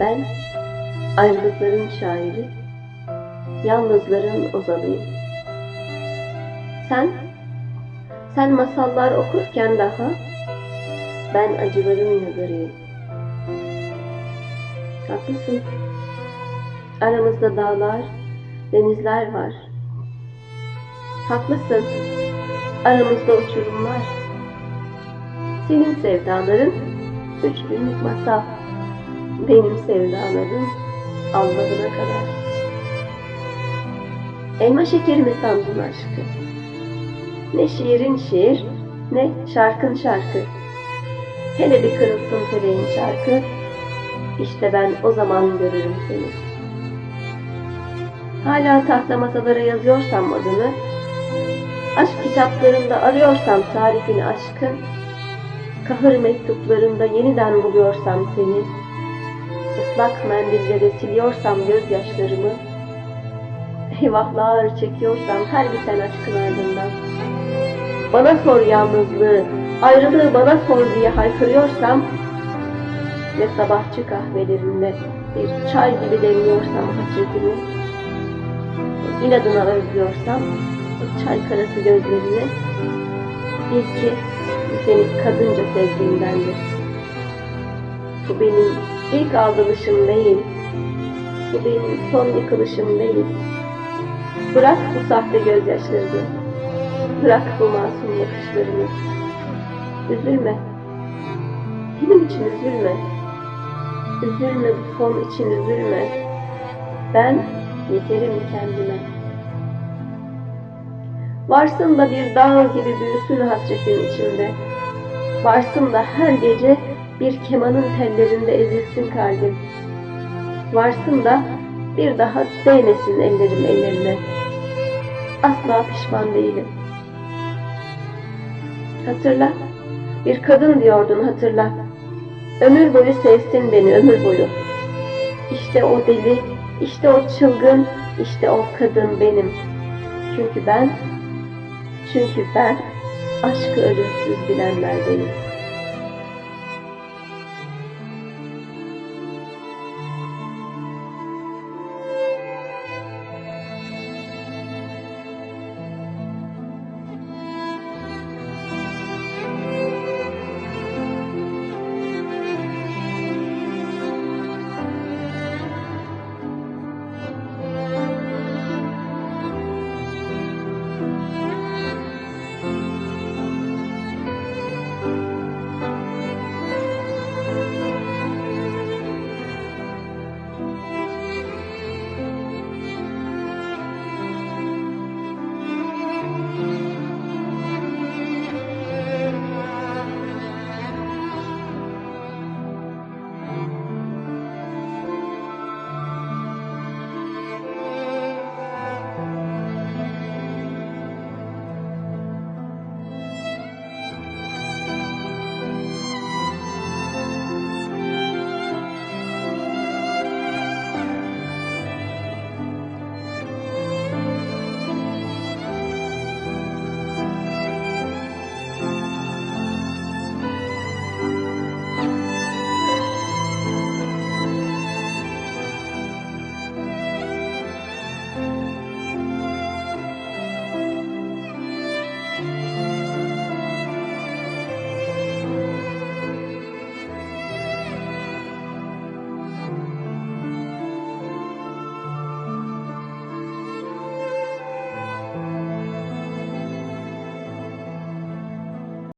Ben ayrılıkların şairi, yalnızların ozanıyım. Sen, sen masallar okurken daha, ben acıların yazarıyım. Haklısın. Aramızda dağlar, denizler var. Haklısın. Aramızda uçurumlar. Senin sevdaların üç günlük masal. Benim sevdalarım Allah'ına kadar. Elma şekeri mi sandın aşkı? Ne şiirin şiir, ne şarkın şarkı. Hele bir kırılsın feleğin çarkı, işte ben o zaman görürüm seni. Hala tahta masalara yazıyorsam adını, aşk kitaplarında arıyorsam tarifini aşkın, kahır mektuplarında yeniden buluyorsam seni, ıslak mendille siliyorsam gözyaşlarımı, eyvahlar çekiyorsam her biten aşkın ardından, bana sor yalnızlığı, ayrılığı bana sor diye haykırıyorsam ve sabahçı kahvelerinde bir çay gibi demliyorsam hasretimi, inadına özlüyorsam çay karası gözlerini, bil ki bu senin kadınca sevdiğimdendir. Bu benim ilk aldırışım değil, bu benim son yıkılışım değil. Bırak bu sahte gözyaşlarını, bırak bu masum bakışlarını. Üzülme, benim için üzülme. Üzülme bu son için üzülme. Ben yeterim kendime. Varsın da bir dağ gibi büyüsün hasretin içinde. Varsın da her gece bir kemanın tellerinde ezilsin kalbim. Varsın da bir daha değmesin ellerim ellerine. Asla pişman değilim. Hatırla, bir kadın diyordun hatırla. Ömür boyu sevsin beni ömür boyu. İşte o deli, işte o çılgın, işte o kadın benim. Çünkü ben, çünkü ben aşkı ölümsüz bilenlerdenim.